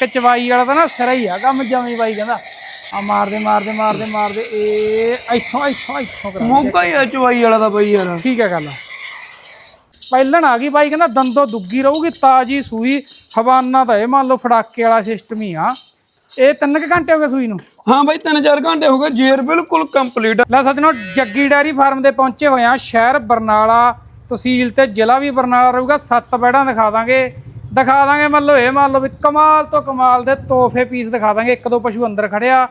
ਕਿ ਚਵਾਈ ਵਾਲਾ ਤਾਂ ਨਾ ਸਿਰਾ ਹੀ ਆ ਕੰਮ ਜਮੀ ਬਾਈ ਕਹਿੰਦਾ। ਆ ਮਾਰਦੇ ਮਾਰਦੇ ਮਾਰਦੇ ਮਾਰਦੇ ਇਹ ਇੱਥੋਂ ਇੱਥੋਂ ਇੱਥੋਂ ਕਰਾ ਮੌਕਾ ਹੀ ਆ ਚਵਾਈ ਵਾਲਾ ਤਾਂ ਬਈ ਯਾਰ। ਠੀਕ ਹੈ ਗੱਲ ਪਹਿਲਣ ਆ ਗਈ ਬਾਈ ਕਹਿੰਦਾ ਦੰਦੋ ਦੁੱਗੀ ਰਹੂਗੀ ਤਾਜੀ ਸੂਈ ਹਵਾਨਾ ਤਾਂ ਇਹ ਮੰਨ ਲਓ ਫੜਾਕੇ ਵਾਲਾ ਸਿਸਟਮ ਹੀ ਆ। ਇਹ ਤਿੰਨ ਕੁ ਘੰਟੇ ਹੋ ਗਏ ਸੂਈ ਨੂੰ? ਹਾਂ ਬਈ 3-4 ਘੰਟੇ ਹੋ ਗਏ ਜੇਰ ਬਿਲਕੁਲ ਕੰਪਲੀਟ ਲੈ ਸੱਜਣੋ ਜੱਗੀ ਡੈਰੀ ਫਾਰਮ ਦੇ ਪਹੁੰਚੇ ਹੋਏ ਆ ਸ਼ਹਿਰ ਬਰਨਾਲਾ ਤਹਿਸੀਲ ਤੇ ਜ਼ਿਲ੍ਹਾ ਵੀ ਬਰਨਾਲਾ ਰਹੂਗਾ ਸੱਤ ਬੈੜਾਂ ਦਿਖਾ ਦਾਂਗੇ। ਦਿਖਾ ਦਾਂਗੇ ਮੰਨ ਲਓ ਇਹ ਮੰਨ ਲਓ ਵੀ ਕਮਾਲ ਤੋਂ ਕਮਾਲ ਦੇ ਤੋਹਫੇ ਪੀਸ ਦਿਖਾ ਦਾਂਗੇ। ਇੱਕ ਦੋ ਪਸ਼ੂ ਅੰਦਰ ਖੜਿਆ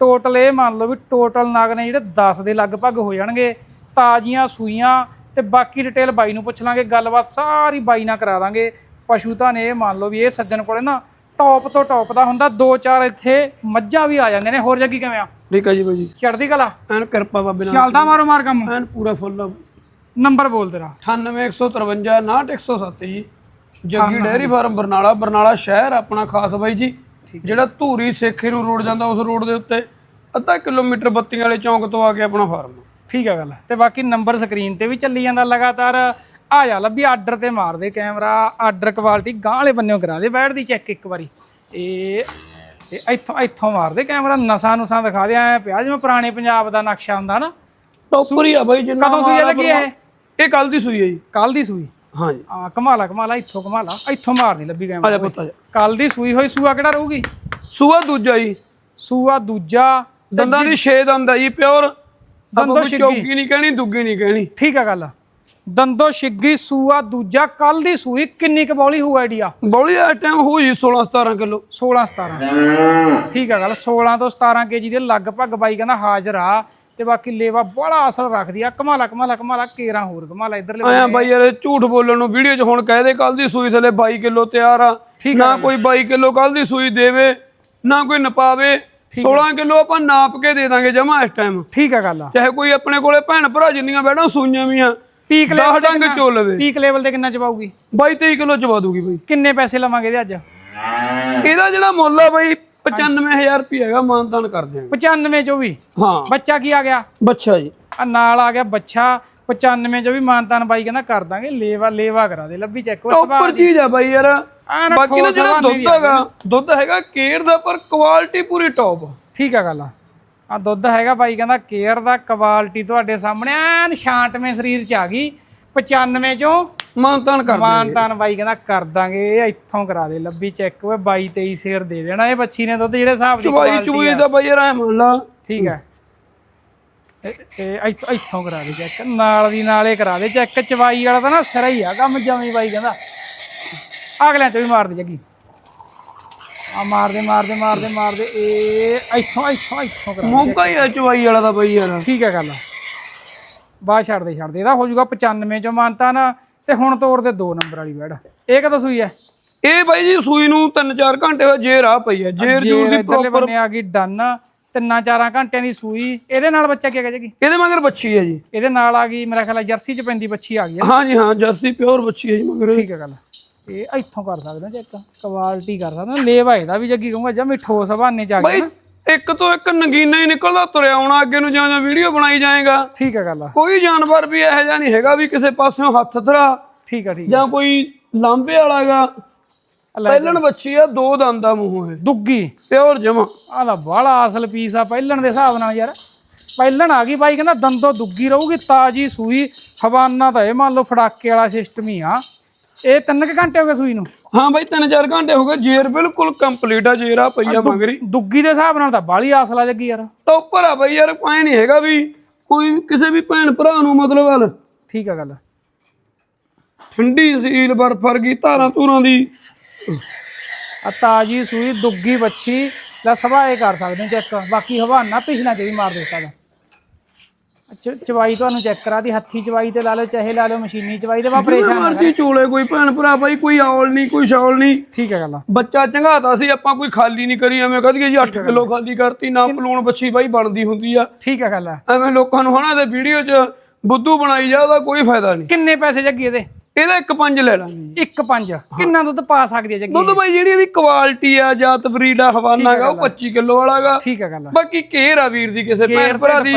ਟੋਟਲ ਇਹ ਮੰਨ ਲਓ ਵੀ ਟੋਟਲ ਨਾਗ ਨੇ ਜਿਹੜੇ 10 ਦੇ ਲਗਭਗ ਹੋ ਜਾਣਗੇ ਤਾਜ਼ੀਆਂ ਸੂਈਆਂ ਤੇ ਬਾਕੀ ਡਿਟੇਲ ਬਾਈ ਨੂੰ ਪੁੱਛ ਲਾਂਗੇ ਗੱਲਬਾਤ ਸਾਰੀ ਬਾਈ ਨਾਲ ਕਰਾ ਦਾਂਗੇ। ਪਸ਼ੂ ਤਾਂ ਨੇ ਇਹ ਮੰਨ ਲਓ ਵੀ ਇਹ ਸੱਜਣ ਕੋਲੇ ਨਾ ਟੌਪ ਤੋਂ ਟੌਪ ਦਾ ਹੁੰਦਾ ਦੋ ਚਾਰ ਇੱਥੇ ਮੱਝਾਂ ਵੀ ਆ ਜਾਂਦੇ ਨੇ। ਹੋਰ ਜੱਗੀ ਕਿਵੇਂ ਆ? ਠੀਕ ਆ ਜੀ ਬਾਈ ਜੀ ਚੜਦੀ ਕਲਾ? ਐਨ ਕਿਰਪਾ ਬਾਬੇ ਨਾਲ। ਚੱਲਦਾ ਮਾਰੋ ਮਾਰ ਕੰਮ। ਐਨ ਪੂਰਾ ਫੁੱਲ। ਨੰਬਰ ਬੋਲ ਤੇਰਾ। 9815 69107 ਜੀ। ਜੱਗੀ ਡੇਅਰੀ ਫਾਰਮ ਬਰਨਾਲਾ ਬਰਨਾਲਾ ਸ਼ਹਿਰ ਆਪਣਾ ਖਾਸ ਬਾਈ ਜੀ। ਜਿਹੜਾ ਧੂਰੀ ਸੇਖੇ ਨੂੰ ਰੋਡ ਜਾਂਦਾ ਉਸ ਰੋਡ ਦੇ ਉੱਤੇ ਅੱਧਾ ਕਿਲੋਮੀਟਰ ਬੱਤੀਆਂ ਵਾਲੇ ਚੌਂਕ ਤੋਂ ਆ ਕੇ ਆਪਣਾ ਫਾਰਮ। ਠੀਕ ਆ ਗੱਲ ਤੇ ਬਾਕੀ ਨੰਬਰ ਸਕਰੀਨ ਤੇ ਵੀ ਚੱਲੀ ਜਾਂਦਾ ਲਗਾਤਾਰ। ਆ ਜਾ ਲੱਭੀ ਆਰਡਰ ਤੇ ਮਾਰ ਦੇ ਕੈਮਰਾ। ਆਰਡਰ ਕੁਆਲਿਟੀ ਗਾਂ ਵਾਲੇ ਬੰਨਿਓ ਕਰਾ ਦੇ ਬੈਠ ਦੀ ਚੈੱਕ ਇੱਕ ਵਾਰੀ। ਇਹ ਇਹ ਇੱਥੋਂ ਇੱਥੋਂ ਮਾਰ ਦੇ ਕੈਮਰਾ ਨਸਾਂ ਨੁਸਾਂ ਦਿਖਾ ਦੇ ਐ ਪਿਆ ਜਿਵੇਂ ਪੁਰਾਣੇ ਪੰਜਾਬ ਦਾ ਨਕਸ਼ਾ ਹੁੰਦਾ ਨਾ। ਟੋਪਰ ਹੀ ਆ ਬਾਈ ਜਿੰਨਾ ਕਦੋਂ ਸੂਈ ਲੱਗੀ ਇਹ? ਇਹ ਕੱਲ ਦੀ ਸੂਈ ਹੈ ਜੀ। ਕੱਲ ਦੀ ਸੂਈ। ਹਾਂ ਜੀ ਆ ਕਮਾਲਾ ਕਮਾਲਾ ਇੱਥੋਂ ਕਮਾਲਾ ਇੱਥੋਂ ਮਾਰਨੀ ਲੱਭੀ ਆ ਜਾ ਕੈਮਰਾ ਪੁੱਤ ਆ ਜਾ। ਕੱਲ ਦੀ ਸੂਈ ਹੋਈ ਸੂਆ ਕਿਹੜਾ ਰਹੂਗੀ? ਸੂਆ ਦੂਜਾ ਜੀ। ਸੂਆ ਦੂਜਾ ਦੰਦਾਂ ਦੀ 6 ਦੰਦ ਆ ਜੀ ਪਿਓਰ। ਦੰਦੋਂ ਦੰਦੋਂ ਛਿੱਗੀ। ਚੌਕੀ ਨਹੀਂ ਕਹਿਣੀ ਦੁੱਗੀ ਨਹੀਂ ਕਹਿਣੀ। ਠੀਕ ਆ ਗੱਲ। ਦੰਦੋ ਛਿੱਗੀ ਸੂਆ ਦੂਜਾ ਕੱਲ ਦੀ ਸੂਈ ਕਿੰਨੀ ਕੁ ਬੌਲੀ ਹੋਊ ਆਈਡੀਆ ਬੌਲੀ ਆ ਟਾਈਮ ਹੋ ਜੀ 16 17 ਕਿਲੋ। 16 17 ਠੀਕ ਆ ਗੱਲ 16 ਤੋਂ 17 ਕੇਜੀ ਦੇ ਲਗਭਗ ਬਾਈ ਕਹਿੰਦਾ ਹਾਜ਼ਰ ਆ। ਤੇ ਬਾਕੀ ਲੇਵਾ ਬੜਾ ਅਸਰ ਰੱਖਦੀ ਆ। ਕਮਾਲਾ ਕਮਾਲਾ ਕਮਾਲਾ ਕੇਰਾਂ ਹੋਰ ਕਮਾਲਾ ਇਧਰਲੇ ਆਇਆ ਬਾਈ ਯਾਰ ਇਹ ਝੂਠ ਬੋਲਣ ਨੂੰ ਵੀਡੀਓ 'ਚ ਹੁਣ ਕਹਦੇ ਕੱਲ ਦੀ ਸੂਈ ਥਲੇ 22 ਕਿਲੋ ਤਿਆਰ ਆ। ਨਾ ਕੋਈ 22 ਕਿਲੋ ਕੱਲ ਦੀ ਸੂਈ ਦੇਵੇ ਨਾ ਕੋਈ ਨਪਾਵੇ। 16 ਕਿਲੋ ਆਪਾਂ ਨਾਪ ਕੇ ਦੇ ਦਾਂਗੇ ਜਮਾ ਇਸ ਟਾਈਮ ਠੀਕ ਆ ਗੱਲ ਆ। ਚਾਹੇ ਕੋਈ ਆਪਣੇ ਕੋਲੇ ਭੈਣ ਭਰਾ ਜਿੰਨੀਆਂ ਬੈਠਾ ਸੂਈਆਂ ਵੀ ਆ। ਪੀਕ 10 ਲੈਵਲ ਡੰਗ ਚੋ ਲਵੇ ਪੀਕ ਲੈਵਲ ਤੇ ਕਿੰਨਾ ਚਪਾਊਗੀ 22 23 ਕਿਲੋ ਚਵਾ ਦੂਗੀ ਬਾਈ। ਕਿੰਨੇ ਪੈਸੇ ਲਵਾਂਗੇ ਇਹਦੇ ਅੱਜ? ਇਹਦਾ ਜਿਹੜਾ ਮੁੱਲ ਆ ਬਾਈ 95000 ਰੁਪਏ ਹੈਗਾ ਮਾਨਤਾਨ ਕਰ ਦਿਆਂਗੇ 95 ਚੋਂ ਵੀ? ਹਾਂ। ਬੱਚਾ ਕੀ ਆ ਗਿਆ? ਬੱਚਾ ਜੀ। ਆ ਨਾਲ ਆ ਗਿਆ ਬੱਚਾ 95 ਚੋਂ ਵੀ ਮਾਨਤਾਨ ਬਾਈ ਕਹਿੰਦਾ ਕਰ ਦਾਂਗੇ ਲੇਵਾ ਲੇਵਾ ਕਰਾ ਦੇ ਲੱਭੀ ਚੈੱਕ ਟੌਪਰ ਚੀਜ਼ ਆ ਬਾਈ ਯਾਰ। ਬਾਕੀ ਨਾ ਜਿਹੜਾ ਦੁੱਧ ਹੈਗਾ ਦੁੱਧ ਹੈਗਾ ਕੇਰ ਦਾ ਪਰ ਕੁਆਲਿਟੀ ਪੂਰੀ ਟੌਪ ਠੀਕ ਆ ਗੱਲ ਆ। ਆ ਦੁੱਧ ਹੈਗਾ ਬਾਈ ਕਹਿੰਦਾ ਕੇਅਰ ਦਾ ਕੁਆਲਿਟੀ ਤੁਹਾਡੇ ਸਾਹਮਣੇ ਐਨ ਸ਼ਾਂਤਵੇਂ ਸਰੀਰ ਚ ਆ ਗਈ। 95 ਚੋਂ ਮਾਨਤਾਨ ਕਰ ਮਾਨ ਤਾਨ ਬਾਈ ਕਹਿੰਦਾ ਕਰ ਦਾਂਗੇ ਇਹ ਇੱਥੋਂ ਕਰਾ ਦੇ ਲੱਭੀ ਚੈੱਕ ਓਏ 22 23 ਸ਼ੇਰ ਦੇ ਦੇਣਾ ਇਹ ਬੱਚੀ ਨੇ ਦੁੱਧ ਜਿਹੜੇ ਹਿਸਾਬ ਦੀ ਚੁਬਾਈ ਚੁਬਾਈ। ਦਾ ਬਾਈ ਮੰਨ ਲਾ। ਠੀਕ ਹੈ। ਇਹ ਇੱਥੋਂ ਕਰਾ ਦੇ ਚੈੱਕ ਨਾਲ ਦੀ ਨਾਲੇ ਕਰਾ ਦੇ ਚੈੱਕ ਚਵਾਈ ਵਾਲਾ ਤਾਂ ਨਾ ਸਿਰਾ ਹੀ ਆ ਕੰਮ ਜਮੀ ਬਾਈ ਕਹਿੰਦਾ। ਅਗਲਿਆਂ ਚ ਵੀ ਮਾਰ ਦੇ ਜੱਗੀ। ਆ ਮਾਰਦੇ ਮਾਰਦੇ ਮਾਰਦੇ ਮਾਰਦੇ ਇਹ ਇੱਥੋਂ ਇੱਥੋਂ ਇੱਥੋਂ ਕਰਾ ਮੌਕਾ ਹੀ ਆ ਚੁਬਾਈ ਵਾਲਾ ਦਾ ਬਾਈ ਯਾਰ। ਠੀਕ ਹੈ ਗੱਲ। ਬਾਹਰ ਛੱਡ ਦੇ ਛੱਡ ਦੇ ਇਹਦਾ ਹੋ ਜਾਊਗਾ 95 ਚੋਂ ਮਾਨਤਾ ਨਾ ਤੇ ਹੁਣ ਤੋਰ ਦੇ 2 ਨੰਬਰ ਵਾਲੀ ਬੈੜ ਇਹ ਕਦੋਂ ਸੂਈ ਹੈ ਇਹ ਬਾਈ ਜੀ ਸੂਈ ਨੂੰ 3-4 ਘੰਟੇ ਹੋਏ ਜੇ ਰਾਹ ਪਈ ਆ ਜੇਰ ਜੂਰ ਜੇਰ ਦੀ ਪ੍ਰੋਪਰ ਆ ਗਈ ਡਨ। ਤਿੰਨਾਂ ਚਾਰਾਂ ਘੰਟਿਆਂ ਦੀ ਸੂਈ। ਇਹਦੇ ਨਾਲ ਬੱਚਾ ਕੀ ਹੈਗਾ ਜੀ? ਇਹਦੇ ਮਗਰ ਬੱਚੀ ਹੈ ਜੀ। ਇਹਦੇ ਨਾਲ ਆ ਗਈ ਮੇਰਾ ਖਿਆਲ ਹੈ ਜਰਸੀ ਚ ਪੈਂਦੀ ਬੱਚੀ ਆ ਗਈ ਹੈ ਹਾਂ ਜੀ ਹਾਂ ਜਰਸੀ ਪਿਓਰ ਬੱਚੀ ਹੈ ਜੀ ਮਗਰ। ਠੀਕ ਹੈ ਗੱਲ। ਇਹ ਇੱਥੋਂ ਕਰ ਸਕਦੇ ਹੋ ਚੈੱਕ ਕੁਆਲਿਟੀ ਕਰ ਸਕਦੇ। ਹੋ ਲੇਵਾ ਇਹਦਾ ਵੀ ਜੱਗੀ ਕਹੂੰਗਾ ਜਮੀ ਠੋਸ ਹਵਾਨੇ ਚ ਆ ਗਿਆ ਇੱਕ ਤੋਂ ਇੱਕ ਨਗੀਨਾ ਹੀ ਨਿਕਲਦਾ ਤੁਰਿਆ ਆਉਣਾ ਅੱਗੇ ਨੂੰ ਜਾਂ ਜਾਂ ਵੀਡੀਓ ਬਣਾਈ ਜਾਏਗਾ। ਠੀਕ ਹੈ ਗੱਲ ਆ। ਕੋਈ ਜਾਨਵਰ ਵੀ ਇਹੋ ਜਿਹਾ ਨਹੀਂ ਹੈਗਾ ਵੀ ਕਿਸੇ ਪਾਸਿਓਂ ਹੱਥ ਧਰਾ। ਠੀਕ ਹੈ ਠੀਕ ਹੈ ਜਾਂ ਕੋਈ ਲਾਂਬੇ ਵਾਲਾਗਾ ਪਹਿਲਣ ਬੱਚੀ ਆ ਦੋ ਦੰਦ ਆ ਮੂੰਹੋਂ ਇਹ। ਦੁੱਗੀ। ਪਿਓਰ ਜਮਾ। ਆਹ ਦਾ ਬਾਹਲਾ ਅਸਲ ਪੀਸ ਆ ਪਹਿਲਣ ਦੇ ਹਿਸਾਬ ਨਾਲ ਯਾਰ। ਪਹਿਲਣ ਆ ਗਈ ਬਾਈ ਕਹਿੰਦਾ ਦੰਦੋ ਦੁੱਗੀ ਰਹੂਗੀ ਤਾਜੀ ਸੂਈ। ਹਵਾਨਾ ਤਾਂ ਇਹ ਮੰਨ ਲਓ ਫੜਾਕੇ ਵਾਲਾ ਸਿਸਟਮ ਹੀ ਆ। ਇਹ ਤਿੰਨ ਕੁ ਘੰਟੇ ਹੋ ਗਏ ਸੂਈ ਨੂੰ। ਹਾਂ ਬਾਈ 3-4 ਘੰਟੇ ਹੋ ਗਏ ਜੇਰ ਬਿਲਕੁਲ ਕੰਪਲੀਟ ਆ ਜੇਰ ਆ ਪਈ ਆ ਮਗਰੀ। ਦੁੱਗੀ ਦੇ ਹਿਸਾਬ ਨਾਲ ਤਾਂ ਬਾਹਲੀ ਆਸਲਾ ਜੱਗੀ ਯਾਰ। ਟੌਪਰ ਆ ਬਾਈ ਯਾਰ ਐ ਨਹੀਂ ਹੈਗਾ ਵੀ ਕੋਈ ਕਿਸੇ ਵੀ ਭੈਣ ਭਰਾ ਨੂੰ ਮਤਲਬ ਹਲ। ਠੀਕ ਆ ਗੱਲ। ਠੰਡੀ ਸੀਲ ਬਰਫ ਵਰਗੀ ਧਾਰਾਂ ਧੂਰਾਂ ਦੀ। ਆ ਤਾਜੀ ਸੂਈ ਦੁੱਗੀ ਬੱਚੀ ਦਾ ਸਭਾ ਇਹ ਕਰ ਸਕਦੇ ਚੈੱਕ। ਬਾਕੀ ਹਵਾਨਾ ਪਿਛਣਾ ਤੇ ਵੀ ਮਾਰ ਦਾ ਚ- ਚਵਾਈ ਤੁਹਾਨੂੰ ਚੈੱਕ ਕਰਾ ਦੀ ਹੱਥੀ ਚਵਾਈ ਤੇ ਲਾ ਲਓ ਚਾਹੇ ਲਾ ਲਓ ਮਸ਼ੀਨੀ ਚਵਾਈ ਤੇ ਵਾ ਪਰੇਸ਼ਾਨ ਨਾ ਕਰ। ਮਰਜ਼ੀ ਚੋਲੇ ਕੋਈ ਭੈਣ ਭਰਾ ਬਾਈ ਕੋਈ ਔਲ ਨਹੀਂ ਕੋਈ ਸ਼ੌਲ ਨਹੀਂ। ਠੀਕ ਹੈ ਗੱਲ ਬੱਚਾ ਚੰਗਾਤਾ ਸੀ ਆਪਾਂ ਕੋਈ ਖਾਲੀ ਨਹੀਂ ਕਰੀ ਐਵੇਂ ਕਹਦੀ ਜੀ 8 ਕਿਲੋ ਖਾਲੀ ਕਰਤੀ ਨਾ ਪਲੂਣ ਬੱਚੀ ਬਾਈ ਬਣਦੀ ਹੁੰਦੀ ਆ। ਠੀਕ ਹੈ ਗੱਲ ਐਵੇਂ ਲੋਕਾਂ ਨੂੰ ਹਨਾ ਤੇ ਵੀਡੀਓ 'ਚ ਬੁੱਧੂ ਬਣਾਈ ਜਾਦਾ ਕੋਈ ਫਾਇਦਾ ਨਹੀਂ। ਕਿੰਨੇ ਪੈਸੇ ਜੱਗੀ ਇਹਦੇ? ਇਹਦਾ ਇੱਕ ਪੰਜ ਲੈ ਲਾਂਗੇ। ਇੱਕ ਪੰਜ। ਕਿੰਨਾ ਦੁੱਧ ਪਾ ਸਕਦੀ ਹੈ ਜੱਗੀ? ਦੁੱਧ ਬਾਈ ਜਿਹੜੀ ਇਹਦੀ ਕੁਆਲਿਟੀ ਆ ਜਾਤ ਬਰੀਡ ਆ ਹਵਾਨਾ ਗਾ ਉਹ 25 ਕਿਲੋ ਵਾਲਾਗਾ ਠੀਕ ਹੈ ਗੱਲ ਬਾਕੀ ਕੇਰ ਆ ਵੀਰ ਦੀ ਕਿਸੇ ਭੈਣ ਭਰਾ ਦੀ।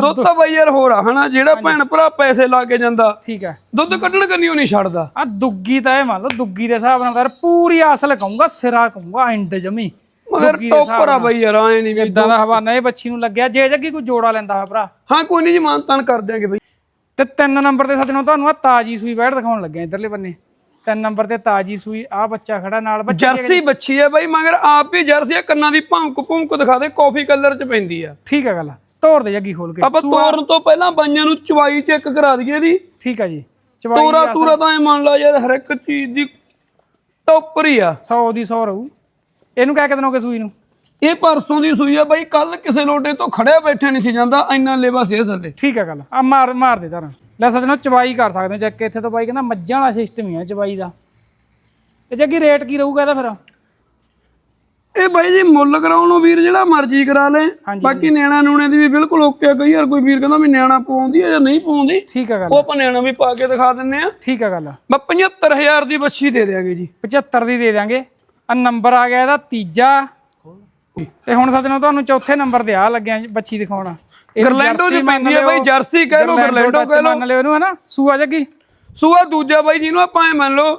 ਦੁੱਧ ਤਾਂ ਬਾਈ ਯਾਰ ਹੋਰ ਆ ਹਨਾ? ਜਿਹੜਾ ਭੈਣ ਭਰਾ ਪੈਸੇ ਲਾ ਕੇ ਜਾਂਦਾ। ਠੀਕ ਹੈ ਦੁੱਧ ਕੱਢਣ ਕੰਨੀ ਉਹ ਨਹੀਂ ਛੱਡਦਾ। ਆ ਦੁੱਗੀ ਤਾਂ ਇਹ ਮੰਨ ਲਓ ਦੁੱਗੀ ਦੇ ਹਿਸਾਬ ਨਾਲ ਕਰ ਪੂਰੀ ਅਸਲ ਕਹੂੰਗਾ ਸਿਰਾ ਕਹੂੰਗਾ ਐਂਡ ਜਮੀ। ਮਗਰ ਟੋਪਰ ਆ ਬਾਈ ਯਾਰ ਆਏ ਨਹੀਂ ਇਦਾਂ ਦਾ ਹਵਾਨਾ ਇਹ ਬੱਚੀ ਨੂੰ ਲੱਗਿਆ ਜੇ ਜੱਗੀ ਕੋਈ ਜੋੜਾ ਲੈਂਦਾ ਹੋਇਆ ਭਰਾ। ਹਾਂ ਕੋਈ ਨਹੀਂ ਜੀ ਮਾਨਤਾਨ ਕਰ ਦਿਆਂਗੇ ਬਾਈ। ਤੇ ਤਿੰਨ ਨੰਬਰ ਤੇ ਸੱਜਣੋ ਤੁਹਾਨੂੰ ਆ ਤਾਜੀ ਸੂਈ ਬੈਠ ਦਿਖਾਉਣ ਲੱਗਿਆ ਇਧਰਲੇ ਬੰਨੇ। ਤਿੰਨ ਨੰਬਰ ਤੇ ਤਾਜੀ ਸੂਈ ਆ ਬੱਚਾ ਖੜਾ ਨਾਲ ਬੱਚਾ ਜਰਸੀ ਬੱਚੀ ਆ ਬਾਈ ਮਗਰ ਆਪ ਹੀ ਜਰਸੀ ਆ ਕੰਨਾਂ ਦੀ ਭੌਂਕ ਭੌਂਕ ਦਿਖਾ ਦੇ ਕਾਫੀ ਕਲਰ ਚ ਪੈਂਦੀ ਆ। ਠੀਕ ਹੈ ਗੱਲ ਤੋੜ ਦੇ ਜੱਗੀ ਖੋਲ ਕੇ। ਆਪਾਂ ਤੋਰਨ ਤੋਂ ਪਹਿਲਾਂ ਬਾਈਆਂ ਨੂੰ ਚਵਾਈ ਚੈੱਕ ਕਰਾ ਦਈਏ ਇਹਦੀ। ਠੀਕ ਹੈ ਜੀ ਚਵਾਈ ਤੋਰਾ ਤੂਰਾ ਤਾਂ ਐ ਮੰਨ ਲਾ ਯਾਰ ਹਰ ਇੱਕ ਚੀਜ਼ ਦੀ ਟੋਪਰ ਹੀ ਆ। 100 ਦੀ 100 ਰਹੂ। ਇਹਨੂੰ ਕਹਿ ਕੇ ਦਿਨੋਗੇ ਸੂਈ ਨੂੰ। ਇਹ ਪਰਸੋਂ ਦੀ ਸੂਈ ਆ ਬਾਈ ਕੱਲ ਕਿਸੇ ਲੋਟੇ ਤੋਂ ਖੜਿਆ ਬੈਠਾ ਨਹੀਂ ਸੀ ਜਾਂਦਾ ਇੰਨਾ ਲੇਵਾ ਸੀ ਇਹ ਥੱਲੇ ਠੀਕ ਹੈ ਗੱਲ। ਆ ਮਾਰ ਮਾਰ ਦੇ ਧਰਨ। ਲੈ ਸੱਜਣੋ ਚਵਾਈ ਕਰ ਸਕਦੇ ਹੋ ਚੱਕ ਕੇ। ਇੱਥੇ ਤੋਂ ਬਾਈ ਕਹਿੰਦਾ ਮੱਝਾਂ ਵਾਲਾ ਸਿਸਟਮ ਹੀ ਆ ਚਵਾਈ ਦਾ। ਇਹ ਜੱਗੀ ਰੇਟ ਕੀ ਰਹੂਗਾ ਇਹਦਾ ਫਿਰ? ਇਹ ਬਾਈ ਜੀ ਮੁੱਲ ਕਰਾਉਣ ਨੂੰ ਵੀਰ ਜਿਹੜਾ ਮਰਜ਼ੀ ਕਰਾ ਲੈ। ਹਾਂਜੀ। ਬਾਕੀ ਨਿਆਣਾ ਨੂਣੇ ਦੀ ਵੀ ਬਿਲਕੁਲ ਓਕੇ ਆ। ਕਈ ਯਾਰ ਕੋਈ ਵੀਰ ਕਹਿੰਦਾ ਵੀ ਨਿਆਣਾ ਪਾਉਂਦੀ ਆ ਜਾਂ ਨਹੀਂ ਪਾਉਂਦੀ। ਠੀਕ ਹੈ ਗੱਲ। ਉਹ ਆਪਾਂ ਨਿਆਣਾ ਵੀ ਪਾ ਕੇ ਦਿਖਾ ਦਿੰਨੇ ਆ। ਠੀਕ ਹੈ ਗੱਲ। ਮੈਂ 75000 ਦੀ ਬੱਚੀ ਦੇ ਦਿਆਂਗੇ ਜੀ। 75 ਦੀ ਦੇ ਦਾਂਗੇ ਆ ਨੰਬਰ ਆ ਗਿਆ ਇਹਦਾ ਤੀਜਾ। ਤੇ ਹੁਣ ਸੱਜਣੋ ਤੁਹਾਨੂੰ ਚੌਥੇ ਨੰਬਰ ਤੇ ਆ ਲੱਗਿਆ ਜੀ ਬੱਚੀ ਦਿਖਾਉਣਾ। ਗਰਲੈਂਡੋ ਮੰਨ ਪੈਂਦੀ ਆ ਬਾਈ ਜਰਸੀ ਕਹਿ ਲੋ ਗਰਲੈਂਡੋ ਕਹਿ ਲੋ ਮੰਨ ਲਿਓ ਇਹਨੂੰ ਹਨਾ? ਸੂਆ ਜੱਗੀ? ਸੂਆ ਦੂਜਾ ਬਾਈ ਜਿਹਨੂੰ ਆਪਾਂ ਐ ਮੰਨ ਲਓ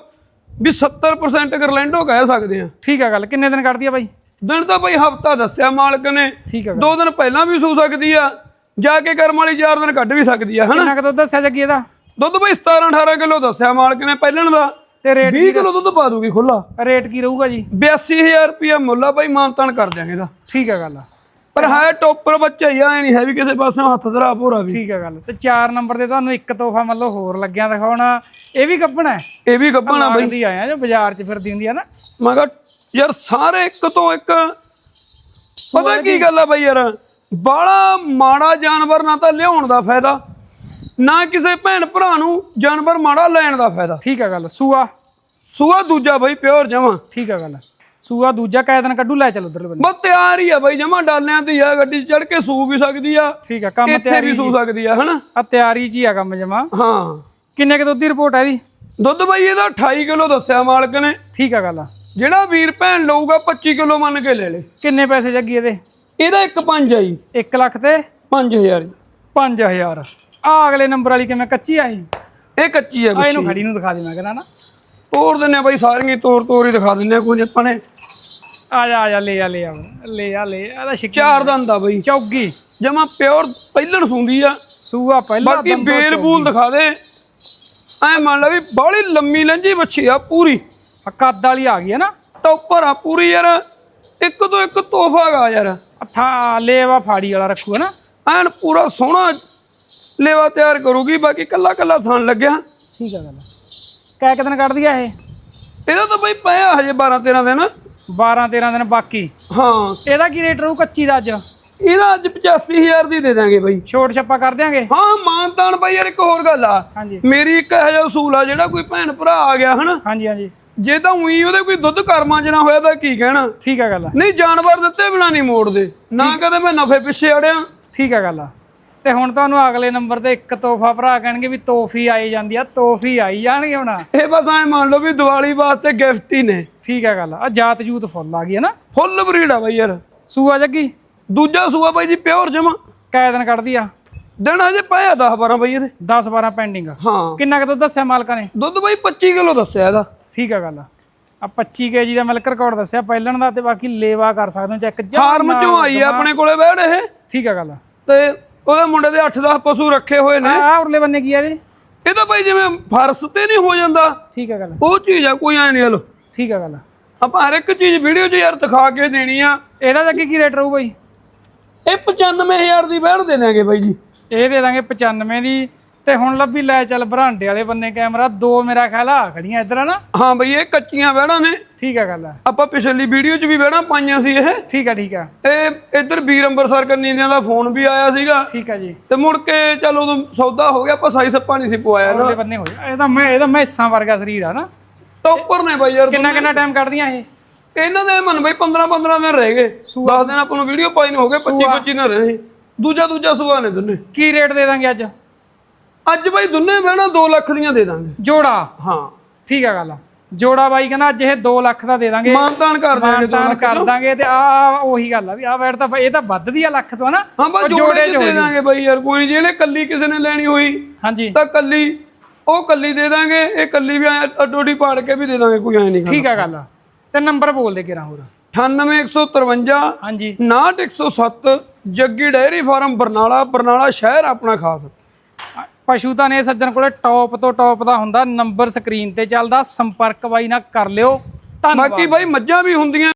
ਵੀ 70% ਗਰਲੈਂਡੋ ਕਹਿ ਸਕਦੇ ਆ। ਠੀਕ ਹੈ ਗੱਲ ਕਿੰਨੇ ਦਿਨ ਕੱਢਦੀ ਆ ਬਾਈ? ਦਿਨ ਤਾਂ ਬਾਈ ਹਫਤਾ ਦੱਸਿਆ ਮਾਲਕ ਨੇ। ਠੀਕ ਹੈ ਦੋ ਦਿਨ ਪਹਿਲਾਂ ਵੀ ਸੂ ਸਕਦੀ ਆ ਜਾ ਕੇ ਕਰਮ ਵਾਲੀ ਚਾਰ ਦਿਨ ਕੱਢ ਵੀ ਸਕਦੀ ਆ ਹਨਾ? ਕਿੰਨਾ ਕੁ ਦੁੱਧ ਦੱਸਿਆ ਜੱਗੀ ਇਹਦਾ? ਦੁੱਧ ਬਾਈ 17 18 ਕਿਲੋ ਦੱਸਿਆ ਮਾਲਕ ਨੇ ਪਹਿਲਣ ਦਾ। ਤੇ ਰੇਟ 20 ਕਿਲੋ ਦੁੱਧ ਪਾ ਦੂਗੀ ਖੁੱਲਾ ਰੇਟ ਕੀ ਰਹੂਗਾ ਜੀ? 82000 ਰੁਪਿਆ ਮੁੱਲ ਆ ਬਾਈ ਮਾਨਤਾਨ ਕਰ ਦਿਆਂਗੇ ਇਹਦਾ। ਠੀਕ ਹੈ ਗੱਲ ਪਰ ਹੈ ਟੋਪਰ ਬੱਚਾ ਹੀ ਆ ਨਹੀਂ ਹੈ ਵੀ ਕਿਸੇ ਪਾਸੋਂ ਹੱਥ ਧਰਾ ਭੋਰਾ ਵੀ। ਠੀਕ ਹੈ ਗੱਲ। ਤੇ 4 ਨੰਬਰ ਤੇ ਤੁਹਾਨੂੰ ਇੱਕ ਤੋਹਫਾ ਮਤਲਬ ਹੋਰ ਲੱਗਿਆ ਦਿਖਾਉਣਾ। ਇਹ ਵੀ ਕੱਪਣਾ ਹੈ? ਇਹ ਵੀ ਗੱਭਣਾ ਬਾਈ। ਲੱਗਦੀ ਆਇਆ ਜੋ ਬਾਜ਼ਾਰ 'ਚ ਫਿਰਦੀ ਹੁੰਦੀ ਆ ਨਾ। ਮੈਂ ਕਿਹਾ ਯਾਰ ਸਾਰੇ ਇੱਕ ਤੋਂ ਇੱਕ। ਪਤਾ ਕੀ ਗੱਲ ਆ ਬਾਈ ਯਾਰ? ਬਾਲਾ ਮਾੜਾ ਜਾਨਵਰ ਨਾ ਤਾਂ ਲਿਆਉਣ ਦਾ ਫਾਇਦਾ। ਨਾ ਕਿਸੇ ਭੈਣ ਭਰਾ ਨੂੰ ਜਾਨਵਰ ਮਾੜਾ ਲੈਣ ਦਾ ਫਾਇਦਾ। ਠੀਕ ਹੈ ਗੱਲ ਸੂਆ। ਸੂਆ ਦੂਜਾ ਬਾਈ ਪਿਓਰ ਜਮਾ। ਠੀਕ ਹੈ ਗੱਲ। ਸੂਆ ਦੂਜਾ ਕਾਇ ਦਿਨ ਕੱਢੂ ਲੈ ਚੱਲ ਉਧਰਲੇ ਬੰਨੇ ਬਸ ਤਿਆਰ ਹੀ ਆ ਬਾਈ ਜਮਾ ਡਾਲਿਆਂ ਤੇ ਆ ਗੱਡੀ ਚੜ ਕੇ ਸੂ ਵੀ ਸਕਦੀ ਆ। ਠੀਕ ਹੈ ਕੰਮ ਇੱਥੇ ਤਿਆਰੀ ਵੀ ਸੂ ਸਕਦੀ ਆ ਹਨਾ? ਆ ਤਿਆਰੀ ਹੀ ਆ ਕੰਮ ਜਮਾ। ਹਾਂ। ਕਿੰਨੇ ਕੁ ਦੁੱਧ ਦੀ ਰਿਪੋਰਟ ਹੈ ਇਹਦੀ? ਦੁੱਧ ਬਾਈ ਇਹਦਾ 28 ਕਿਲੋ ਦੱਸਿਆ ਮਾਲਕ ਨੇ। ਠੀਕ ਹੈ ਗੱਲ ਜਿਹੜਾ ਵੀਰ ਭੈਣ ਲਊਗਾ 25 ਕਿਲੋ ਮੰਨ ਕੇ ਲੈ ਲੇ। ਕਿੰਨੇ ਪੈਸੇ ਜੱਗੀ ਇਹਦੇ? ਇਹਦਾ ਇੱਕ ਪੰਜ ਆ ਜੀ। 1 ਲੱਖ ਤੇ 5000 5000 ਆ ਅਗਲੇ ਨੰਬਰ ਵਾਲੀ ਕਿਵੇਂ ਕੱਚੀ ਆ ਇਹ? ਇਹ ਕੱਚੀ ਆ ਆ ਇਹਨੂੰ ਖੜੀ ਨੂੰ ਦਿਖਾ ਦੇ ਮੈਂ ਕਹਿੰਦਾ ਨਾ। ਤੋੜ ਦਿੰਨੇ ਆ ਬਾਈ ਸਾਰੀਆਂ ਹੀ ਤੋੜ ਤੋੜ ਹੀ ਦਿਖਾ ਦਿੰਨੇ ਆ ਕੋਈ ਨੀ ਆਪਾਂ ਨੇ। ਆ ਜਾ ਆ ਜਾ ਲੈ ਆ ਲੈ ਆ ਲੈ ਆ ਲੈ ਆ ਇਹਦਾ ਸ਼ਿਕਾਰ ਚਾਰ ਦੰਦ ਆ ਬਾਈ। ਚੌਗੀ। ਜਮਾ ਪਿਓਰ ਪਹਿਲਣ ਸੁੰਦੀ ਆ। ਸੂਆ ਪਹਿਲਾ ਬਾਕੀ ਬੇਲ ਬੂਲ ਦਿਖਾ ਦੇ। ਐ ਮੰਨ ਲਾ ਵੀ ਬਾਹਲੀ ਲੰਮੀ ਲੰਜੀ ਬੱਚੀ ਆ ਪੂਰੀ। ਕੱਦ ਵਾਲੀ ਆ ਗਈ ਹੈ ਨਾ। ਟੌਪਰ ਆ ਪੂਰੀ ਯਾਰ। ਇੱਕ ਤੋਂ ਇੱਕ ਤੋਹਫਾ ਗਾ ਯਾਰ। ਥਾ ਲੇਵਾ ਫਾੜੀ ਵਾਲਾ ਰੱਖੂ ਹੈ ਨਾ। ਐਨ ਪੂਰਾ ਸੋਹਣਾ ਲੇਵਾ ਤਿਆਰ ਕਰੂਗੀ ਬਾਕੀ ਕੱਲਾ ਕੱਲਾ ਥਣ ਲੱਗਿਆ। ਠੀਕ ਹੈ ਗੱਲ ਕੈ ਕਿ ਦਿਨ ਕੱਢਦੀ ਆ ਇਹ? ਇਹਦਾ ਤਾਂ ਬਾਈ ਪਿਆ ਹਜੇ 12 13 ਦਿਨ। 12 13 ਦਿਨ ਬਾਕੀ। ਹਾਂ। ਇਹਦਾ ਕੀ ਰੇਟ ਰਹੂ ਕੱਚੀ ਦਾ ਅੱਜ? ਇਹਦਾ ਅੱਜ 85000 ਦੀ ਦੇ ਦਾਂਗੇ ਬਾਈ। ਛੋਟ ਛੱਪਾ ਕਰ ਦਿਆਂਗੇ? ਹਾਂ ਮਾਨਤਾਨ ਬਾਈ ਯਾਰ ਇੱਕ ਹੋਰ ਗੱਲ ਆ। ਹਾਂਜੀ। ਮੇਰੀ ਇੱਕ ਇਹੋ ਜਿਹਾ ਅਸੂਲ ਆ ਜਿਹੜਾ ਕੋਈ ਭੈਣ ਭਰਾ ਆ ਗਿਆ ਹਨਾ। ਹਾਂਜੀ ਹਾਂਜੀ। ਜੇ ਤਾਂ ਉਹੀ ਉਹਦੇ ਕੋਈ ਦੁੱਧ ਕਰਮਾਂ 'ਚ ਨਾ ਹੋਇਆ ਤਾਂ ਕੀ ਕਹਿਣਾ? ਠੀਕ ਹੈ ਗੱਲ ਨਹੀਂ ਜਾਨਵਰ ਦਿੱਤੇ ਬਿਨਾ ਨਹੀਂ ਮੋੜਦੇ। ਨਾ ਕਦੇ ਮੈਂ ਨਫੇ ਪਿੱਛੇ ਅੜਿਆ। ਠੀਕ ਹੈ ਗੱਲ ਤੇ ਹੁਣ ਤੁਹਾਨੂੰ ਅਗਲੇ ਨੰਬਰ ਤੇ ਇੱਕ ਤੋਹਫਾ ਭਰਾ ਕਹਿਣਗੇ ਵੀ ਤੋਹਫੀ ਆਈ ਜਾਂਦੀ ਆ ਤੋਹਫੀ ਆਈ ਜਾਣਗੇ ਹੁਣ। ਇਹ ਬਸ ਐ ਮੰਨ ਲਓ ਵੀ ਦੀਵਾਲੀ ਵਾਸਤੇ ਗਿਫਟ ਹੀ ਨੇ। ਠੀਕ ਹੈ ਗੱਲ ਆ ਜਾਤ ਜੂਤ ਫੁੱਲ ਆ ਗਈ ਹੈ ਨਾ। ਫੁੱਲ ਬਰੀਡ ਆ ਬਾਈ ਯਾਰ। ਸੂਆ ਜੱਗੀ? ਦੂਜਾ ਸੂਆ ਬਾਈ ਜੀ ਪਿਓਰ ਜਮਾ। ਕੈ ਦਿਨ ਕੱਢਦੀ ਆ? ਦਿਨ ਹਜੇ ਪਾਇਆ 10 12 ਬਾਈ ਇਹਦੇ। 10 12 ਪੈਂਡਿੰਗ। ਹਾਂ। ਕਿੰਨਾ ਕੁ ਦੁੱਧ ਦੱਸਿਆ ਮਾਲਕਾਂ ਨੇ? ਦੁੱਧ ਬਾਈ 25 ਕਿਲੋ ਦੱਸਿਆ ਇਹਦਾ। ਠੀਕ ਹੈ ਗੱਲ ਆ। 25 ਕੇਜੀ ਦਾ ਮਿਲਕ ਰਿਕਾਰਡ ਦੱਸਿਆ ਪਹਿਲਣ ਦਾ ਤੇ ਬਾਕੀ ਲੇਵਾ ਕਰ ਸਕਦੇ ਹੋ ਚੈੱਕ ਫਾਰਮ ਚੋਂ ਆਈ ਆ ਆਪਣੇ ਕੋਲੇ ਬੈੜ ਇਹ। ਠੀਕ ਹੈ ਗੱਲ ਤੇ ਉਹਦੇ ਮੁੰਡੇ ਦੇ 8-10 ਪਸ਼ੂ ਰੱਖੇ ਹੋਏ ਨੇ। ਆ ਉਰਲੇ ਬੰਨੇ ਕੀ ਆ ਇਹਦੇ ਇਹ ਤਾਂ ਬਾਈ ਜਿਵੇਂ ਫਰਸ ਤੇ ਨਹੀਂ ਹੋ ਜਾਂਦਾ। ਠੀਕ ਹੈ ਗੱਲ। ਉਹ ਚੀਜ਼ ਆ ਕੋਈ ਐ ਨਹੀਂ ਹਲੋ। ਠੀਕ ਹੈ ਗੱਲ। ਆਪਾਂ ਹਰ ਇੱਕ ਚੀਜ਼ ਵੀਡੀਓ 'ਚ ਯਾਰ ਦਿਖਾ ਕੇ ਦੇਣੀ ਆ। ਇਹਦਾ ਅੱਗੇ ਕੀ ਰੇਟ ਰਹੂ ਬਾਈ? ਇਹ 95000 ਦੀ ਬੈੜ ਦੇ ਦਾਂਗੇ ਬਾਈ ਜੀ। ਇਹ ਦੇ ਦਾਂਗੇ 95 ਦੀ। ਤੇ ਹੁਣ ਲੱਭੀ ਲੈ ਚੱਲ ਬਰਾਂਡੇ ਵਾਲੇ ਬੰਨੇ ਕੈਮਰਾ ਦੋ ਮੇਰਾ ਖਿਆਲ ਆ ਖੜੀਆਂ ਇੱਧਰ ਆ ਨਾ। ਹਾਂ ਬਈ ਇਹ ਕੱਚੀਆਂ ਬੈੜਾਂ ਨੇ। ਠੀਕ ਹੈ ਗੱਲ ਆਪਾਂ ਪਿਛਲੀ ਵੀਡੀਓ 'ਚ ਵੀ ਬੈੜਾਂ ਪਾਈਆਂ ਸੀ ਇਹ। ਠੀਕ ਹੈ ਠੀਕ ਹੈ ਇਹ ਇੱਧਰ ਵੀਰ ਅੰਬਰਸਰ ਕੰਨੀਆਂ ਦਾ ਫੋਨ ਵੀ ਆਇਆ ਸੀਗਾ। ਠੀਕ ਹੈ ਜੀ। ਤੇ ਮੁੜ ਕੇ ਚੱਲ ਉਦੋਂ ਸੌਦਾ ਹੋ ਗਿਆ ਆਪਾਂ ਸਾਈ ਸੱਪਾ ਨਹੀਂ ਸੀ ਪਵਾਇਆ ਨਾ। ਉਰਲੇ ਬੰਨੇ ਹੋ ਜਾ ਇਹ ਤਾਂ ਮੈਂ ਇਹ ਤਾਂ ਮੈਸਾਂ ਵਰਗਾ ਸਰੀਰ ਆ ਨਾ। ਟੌਪਰ ਨੇ ਬਾਈ ਯਾਰ ਕਿੰਨਾ ਕਿੰਨਾ ਟਾਈਮ ਕੱਢਦੀਆਂ ਇਹ? ਇਹਨਾਂ ਦੇ ਮਨ ਬਈ 15 15 ਦਿਨ ਰਹਿ ਗਏ। 10 ਦਿਨ ਆਪਾਂ ਨੂੰ ਵੀਡੀਓ ਪਾਈ ਨੂੰ ਹੋ ਗਏ 25 25 ਦਿਨ ਰਹੇ ਦੂਜਾ ਦੂਜਾ ਸੁਆ ਨੇ ਦੋਨੇ। ਕੀ ਰੇਟ ਦੇ ਦਾਂਗੇ ਅੱਜ? ਅੱਜ ਬਾਈ ਦੁੰਨੇ ਬਹਿਣਾ 2 ਲੱਖ ਦੀਆਂ ਦੇ ਦਾਂਗੇ। ਜੋੜਾ? ਹਾਂ। ਠੀਕ ਆ ਗੱਲ ਜੋੜਾ ਬਾਈ ਕਹਿੰਦਾ ਅੱਜ ਇਹ 2 ਲੱਖ ਦਾ ਦੇ ਦਾਂਗੇ। ਮਾਨਤਾਨ ਕਰ ਦਾਂਗੇ 2 ਮਾਨਤਾਨ ਕਰ ਦਾਂਗੇ ਤੇ ਆ ਉਹੀ ਗੱਲ ਆ ਵੀ ਆ ਬੈਠ ਤਾਂ ਇਹ ਤਾਂ ਵੱਧਦੀ ਆ ਲੱਖ ਤੋਂ ਹਨਾ। ਹਾਂ ਬਸ ਜੋੜੇ ਚ ਹੋ ਦੇ। ਦਾਂਗੇ ਬਾਈ ਯਾਰ ਕੋਈ ਨੀ, ਜੇ ਇਹਨੇ ਕੱਲੀ ਕਿਸੇ ਨੇ ਲੈਣੀ ਹੋਈ ਹਾਂਜੀ। ਤਾਂ ਕੱਲੀ ਉਹ ਕੱਲੀ ਦੇ ਦਾਂਗੇ ਇਹ ਕੱਲੀ ਵੀ ਅੱਡੋਡੀ ਪਾੜ ਕੇ ਵੀ ਦੇ ਦਾਂਗੇ ਕੋਈ ਐ ਨਹੀਂ ਠੀਕ ਆ ਗੱਲ ਤੇ ਨੰਬਰ ਬੋਲ ਦੇ ਕਿਰਾ ਹੋਰ? 98153 ਹਾਂਜੀ। 6107 ਜੱਗੀ ਡੈਰੀ ਫਾਰਮ ਬਰਨਾਲਾ ਬਰਨਾਲਾ ਸ਼ਹਿਰ ਆਪਣਾ ਖਾਸ। ਪਸ਼ੂ ਤਾਂ ਨੇ ਸੱਜਣ ਕੋਲੇ ਟੌਪ ਤੋਂ ਟੌਪ ਦਾ ਹੁੰਦਾ ਨੰਬਰ ਸਕਰੀਨ ਤੇ ਚੱਲਦਾ ਸੰਪਰਕ ਬਾਈ ਨਾਲ ਕਰ ਲਿਓ। ਧੰਨਵਾਦ। ਬਾਕੀ ਬਾਈ ਮੱਝਾਂ ਵੀ ਹੁੰਦੀਆਂ